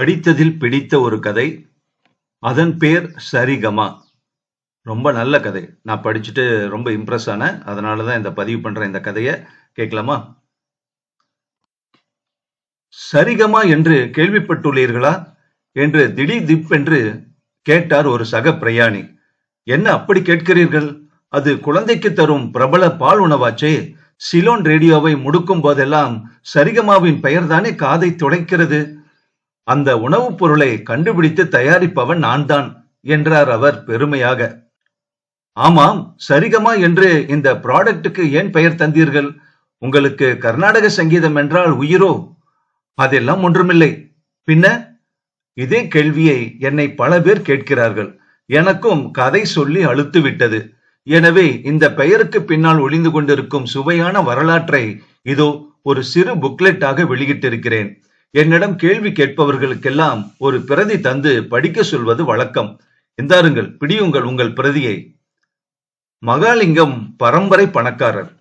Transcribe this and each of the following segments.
படித்ததில் பிடித்த ஒரு கதை. அதன் பேர் சரிகமா. ரொம்ப நல்ல கதை. நான் படிச்சுட்டு ரொம்ப இம்ப்ரெஸ் ஆனேன். அதனால தான் இந்த பதிவு பண்றேன் இந்த கதையை கேட்கலாமா? சரிகமா என்று கேள்விப்பட்டுள்ளீர்களா? என்று திடீர் திப் என்று கேட்டார் ஒரு சக பிரயாணி. என்ன அப்படி கேட்கிறீர்கள்? அது குழந்தைக்கு தரும் பிரபல பால் உணவாச்சே. சிலோன் ரேடியோவை முடுக்கும் போதெல்லாம் சரிகமாவின் பெயர்தானே காதை துடைக்கிறது? அந்த உணவுப் பொருளை கண்டுபிடித்து தயாரிப்பவன் நான் தான் என்றார் அவர் பெருமையாக. ஆமாம் சரிகமா என்று இந்த ப்ராடக்டுக்கு ஏன் பெயர் தந்தீர்கள்? உங்களுக்கு கர்நாடக சங்கீதம் என்றால் உயிரோ? அதெல்லாம் ஒன்றுமில்லை. பின்ன? இதே கேள்வியை என்னை பல பேர் கேட்கிறார்கள். எனக்கும் கதை சொல்லி அழுத்து விட்டது. எனவே இந்த பெயருக்கு பின்னால் ஒளிந்து கொண்டிருக்கும் சுவையான வரலாற்றை இதோ ஒரு சிறு புக்லெட்டாக வெளியிட்டிருக்கிறேன். என்னிடம் கேள்வி கேட்பவர்களுக்கெல்லாம் ஒரு பிரதி தந்து படிக்க சொல்வது வழக்கம். இந்தாருங்கள் பிடியுங்கள் உங்கள் பிரதியை. மகாலிங்கம் பரம்பரை பணக்காரர்.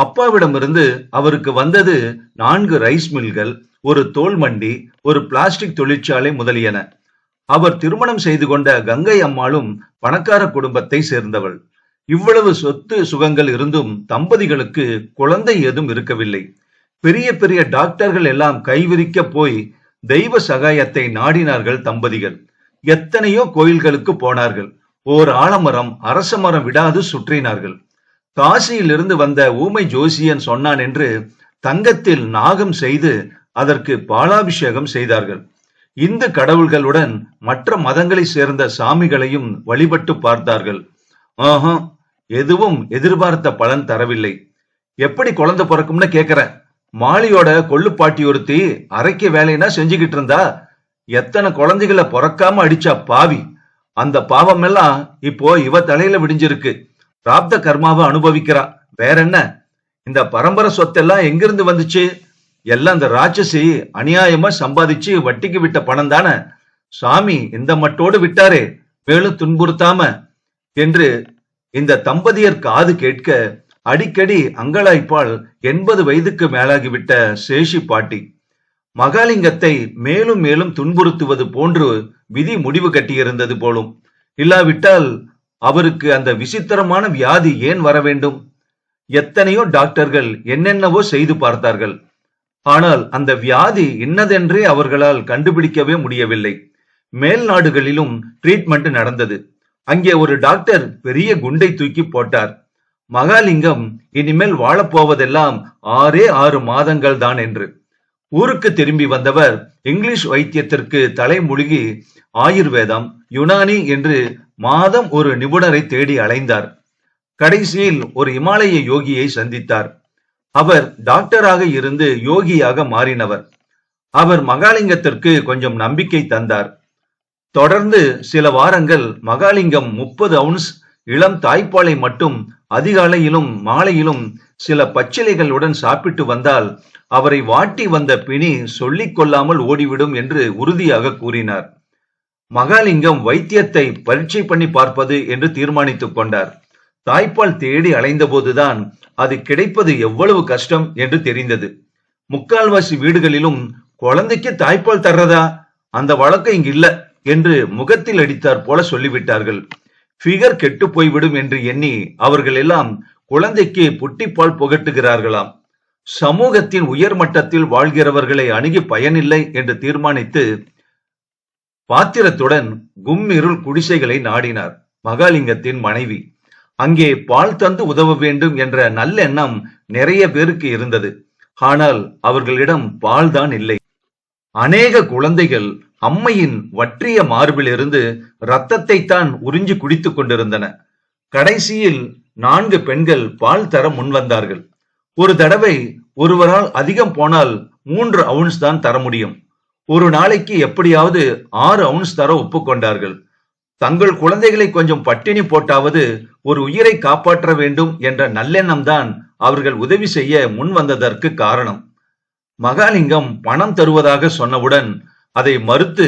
அப்பாவிடமிருந்து அவருக்கு வந்தது நான்கு ரைஸ் மில்கள் ஒரு தோல் மண்டி ஒரு பிளாஸ்டிக் தொழிற்சாலை முதலியன. அவர் திருமணம் செய்து கொண்ட கங்கை அம்மாளும் பணக்கார குடும்பத்தை சேர்ந்தவள். இவ்வளவு சொத்து சுகங்கள் இருந்தும் தம்பதிகளுக்கு குழந்தை ஏதும் இருக்கவில்லை. பெரிய பெரிய டாக்டர்கள் எல்லாம் கைவிரிக்க போய் தெய்வ சகாயத்தை நாடினார்கள் தம்பதிகள். எத்தனையோ கோயில்களுக்கு போனார்கள். ஓர் ஆலமரம் அரச மரம் விடாது சுற்றினார்கள். காசியிலிருந்து வந்த ஊமை ஜோசியன் சொன்னான் என்று தங்கத்தில் நாகம் செய்து அதற்கு பாலாபிஷேகம் செய்தார்கள். இந்து கடவுள்களுடன் மற்ற மதங்களை சேர்ந்த சாமிகளையும் வழிபட்டு பார்த்தார்கள். ஆஹா எதுவும் எதிர்பார்த்த பலன் தரவில்லை. எப்படி குழந்தை பிறக்கும்னு கேக்குறேன். மாலியோட கொள்ளுப்பாட்டி ஒருத்தி அரைக்க வேலைனா செஞ்சுக்கிட்டு இருந்தா எத்தனை குழந்தைகளை பிறக்காம அடிச்சா பாவி. அந்த பாவம் எல்லாம் இப்போ இவ தலையில விடிஞ்சிருக்கு. பிராப்த கர்மாவை அனுபவிக்கிறா. வேற என்ன? இந்த பரம்பரை சொத்தெல்லாம் எங்கிருந்து வந்துச்சு? எல்லாம் இந்த ராட்சசி அநியாயமா சம்பாதிச்சு வட்டிக்கு விட்ட பணம் தானே. சாமி இந்த மட்டோடு விட்டாரே. மேலும் துன்புறுத்தாம. என்று இந்த தம்பதியர் காது கேட்க அடிக்கடி அங்கலாய்ப்பால் எண்பது வயதுக்கு மேலாகிவிட்ட சேஷி பாட்டி. மகாலிங்கத்தை மேலும் மேலும் துன்புறுத்துவது போன்று விதி முடிவு கட்டியிருந்தது போலும். இல்லாவிட்டால் அவருக்கு அந்த விசித்திரமான வியாதி ஏன் வர வேண்டும்? எத்தனையோ டாக்டர்கள் என்னென்னவோ செய்து பார்த்தார்கள். ஆனால் அந்த வியாதி இன்னதென்றே அவர்களால் கண்டுபிடிக்கவே முடியவில்லை. மேல் நாடுகளிலும் ட்ரீட்மெண்ட் நடந்தது. அங்கே ஒரு டாக்டர் பெரிய குண்டை தூக்கி போட்டார். மகாலிங்கம் இனிமேல் வாழப்போவதெல்லாம் ஆறே ஆறு மாதங்கள் தான் என்று. ஊருக்கு திரும்பி வந்தவர் இங்கிலீஷ் வைத்தியத்திற்கு தலைமுழுகி ஆயுர்வேதம் யுனானி என்று மாதம் ஒரு நிபுணரை தேடி அலைந்தார். கடைசியில் ஒரு இமாலய யோகியை சந்தித்தார். அவர் டாக்டராக இருந்து யோகியாக மாறினவர். அவர் மகாலிங்கத்திற்கு கொஞ்சம் நம்பிக்கை தந்தார். தொடர்ந்து சில வாரங்கள் மகாலிங்கம் முப்பது அவுன்ஸ் இளம் தாய்ப்பாலை மட்டும் அதிகாலையிலும் மாலையிலும் சில பச்சிலைகளுடன் சாப்பிட்டு வந்தால் அவரை வாட்டி வந்த பிணி சொல்லிக் கொள்ளாமல் ஓடிவிடும் என்று உறுதியாக கூறினார். மகாலிங்கம் வைத்தியத்தை பரீட்சை பண்ணி பார்ப்பது என்று தீர்மானித்துக் கொண்டார். தாய்ப்பால் தேடி அலைந்தபோதுதான் அது கிடைப்பது எவ்வளவு கஷ்டம் என்று தெரிந்தது. முக்கால்வாசி வீடுகளிலும் குழந்தைக்கு தாய்ப்பால் தர்றதா? அந்த வழக்கம் இங்கு இல்ல என்று முகத்தில் அடித்தார் போல சொல்லிவிட்டார்கள். ஃபிகர் கெட்டு போய்விடும் என்று எண்ணி அவர்கள் எல்லாம் குழந்தைக்கு புட்டிப்பால் புகட்டுகிறார்களாம். சமூகத்தின் உயர் மட்டத்தில் வாழ்கிறவர்களை அணுகி பயனில்லை என்று தீர்மானித்து பாத்திரத்துடன் கும்மிருள் குடிசைகளை நாடினார் மகாலிங்கத்தின் மனைவி. அங்கே பால் தந்து உதவ வேண்டும் என்ற நல்லெண்ணம் நிறைய பேருக்கு இருந்தது. ஆனால் அவர்களிடம் பால் தான் இல்லை. அநேக குழந்தைகள் அம்மையின் வற்றிய மார்பிலிருந்து இரத்தத்தை தான் உறிஞ்சி குடித்துக் கொண்டிருந்தன. கடைசியில் நான்கு பெண்கள் பால் தர முன்வந்தார்கள். ஒரு தடவை ஒருவரால் அதிகம் போனால் மூன்று அவுன்ஸ் தான் தர முடியும். ஒரு நாளைக்கு எப்படியாவது ஆறு அவுன்ஸ் தர ஒப்புக்கொண்டார்கள் தங்கள் குழந்தைகளை கொஞ்சம் பட்டினி போட்டாவது ஒரு உயிரை காப்பாற்ற வேண்டும் என்ற நல்லெண்ணம் தான் அவர்கள் உதவி செய்ய முன் வந்ததற்கு காரணம். மகாலிங்கம் பணம் தருவதாக சொன்னவுடன் அதை மறுத்து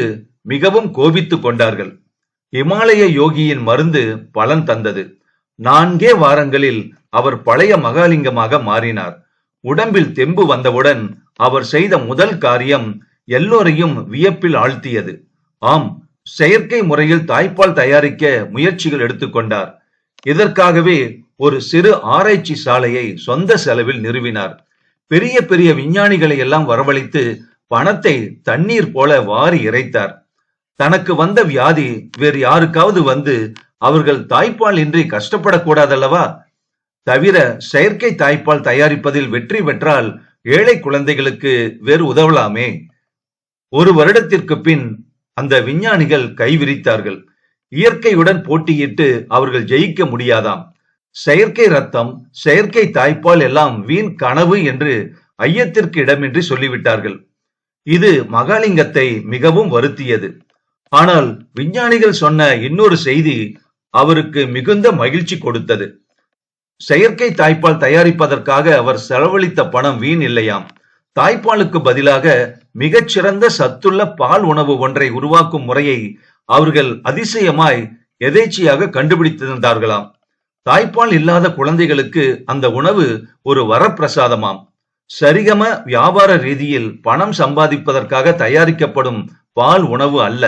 மிகவும் கோபித்துக் கொண்டார்கள். இமாலய யோகியின் மருந்து பலன் தந்தது. நான்கே வாரங்களில் அவர் பழைய மகாலிங்கமாக மாறினார். உடம்பில் தெம்பு வந்தவுடன் அவர் செய்த முதல் காரியம் எல்லோரையும் வியப்பில் ஆழ்த்தியது. ஆம் செயற்கை முறையில் தாய்ப்பால் தயாரிக்க முயற்சிகள் எடுத்துக்கொண்டார் இதற்காகவே ஒரு சிறு ஆராய்ச்சி சாலையை சொந்த செலவில் நிறுவினார். பெரிய பெரிய விஞ்ஞானிகளை எல்லாம் வரவழைத்து பணத்தை தண்ணீர் போல வாரி இறைத்தார். தனக்கு வந்த வியாதி வேறு யாருக்காவது வந்து அவர்கள் தாய்ப்பால் இன்றி கஷ்டப்படக்கூடாதல்லவா? தவிர செயற்கை தாய்ப்பால் தயாரிப்பதில் வெற்றி பெற்றால் ஏழை குழந்தைகளுக்கு வேறு உதவலாமே. ஒரு வருடத்திற்கு பின் அந்த விஞ்ஞானிகள் கைவிரித்தார்கள் இயற்கையுடன் போட்டியிட்டு அவர்கள் ஜெயிக்க முடியாதாம். செயற்கை ரத்தம் செயற்கை தாய்ப்பால் எல்லாம் வீண் கனவு என்று ஐயத்திற்கு இடமின்றி சொல்லிவிட்டார்கள். இது மகாலிங்கத்தை மிகவும் வருத்தியது. ஆனால் விஞ்ஞானிகள் சொன்ன இன்னொரு செய்தி அவருக்கு மிகுந்த மகிழ்ச்சி கொடுத்தது. செயற்கை தாய்ப்பால் தயாரிப்பதற்காக அவர் செலவழித்த பணம் வீண் இல்லையாம். தாய்ப்பாலுக்கு பதிலாக மிகச்சிறந்த சத்துள்ள பால் உணவு ஒன்றை உருவாக்கும் முறையை அவர்கள் அதிசயமாய் எதேச்சியாக கண்டுபிடித்திருந்தார்களாம். தாய்ப்பால் இல்லாத குழந்தைகளுக்கு அந்த உணவு ஒரு வரப்பிரசாதமாம். சரிகம வியாபார ரீதியில் பணம் சம்பாதிப்பதற்காக தயாரிக்கப்படும் பால் உணவு அல்ல.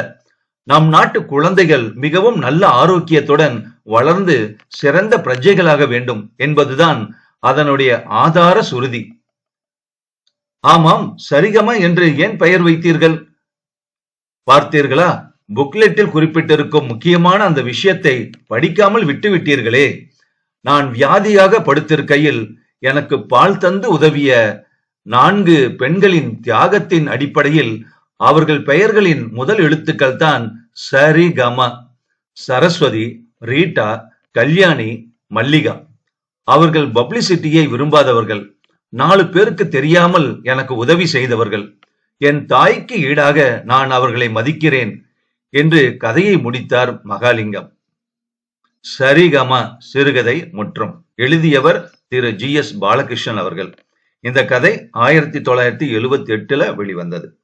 நம் நாட்டு குழந்தைகள் மிகவும் நல்ல ஆரோக்கியத்துடன் வளர்ந்து சிறந்த பிரஜைகளாக வேண்டும் என்பதுதான் அதனுடைய ஆதார சுருதி. ஆமாம் சரிகம என்று ஏன் பெயர் வைத்தீர்கள்? பார்த்தீர்களா? புக்லெட்டில் குறிப்பிட்டிருக்கும் முக்கியமான அந்த விஷயத்தை படிக்காமல் விட்டுவிட்டீர்களே. நான் வியாதியாக படுத்திருக்கையில் எனக்கு பால் தந்து உதவிய நான்கு பெண்களின் தியாகத்தின் அடிப்படையில் அவர்கள் பெயர்களின் முதல் எழுத்துக்கள் தான் சரி கம சரஸ்வதி ரீட்டா கல்யாணி மல்லிகா. அவர்கள் பப்ளிசிட்டியை விரும்பாதவர்கள். நாலு பேருக்கு தெரியாமல் எனக்கு உதவி செய்தவர்கள். என் தாய்க்கு ஈடாக நான் அவர்களை மதிக்கிறேன் என்று கதையை முடித்தார் மகாலிங்கம். சரிகம சிறுகதை முற்றும். எழுதியவர் திரு ஜி எஸ் பாலகிருஷ்ணன் அவர்கள். இந்த கதை ஆயிரத்தி தொள்ளாயிரத்தி எழுபத்தி எட்டுல வெளிவந்தது.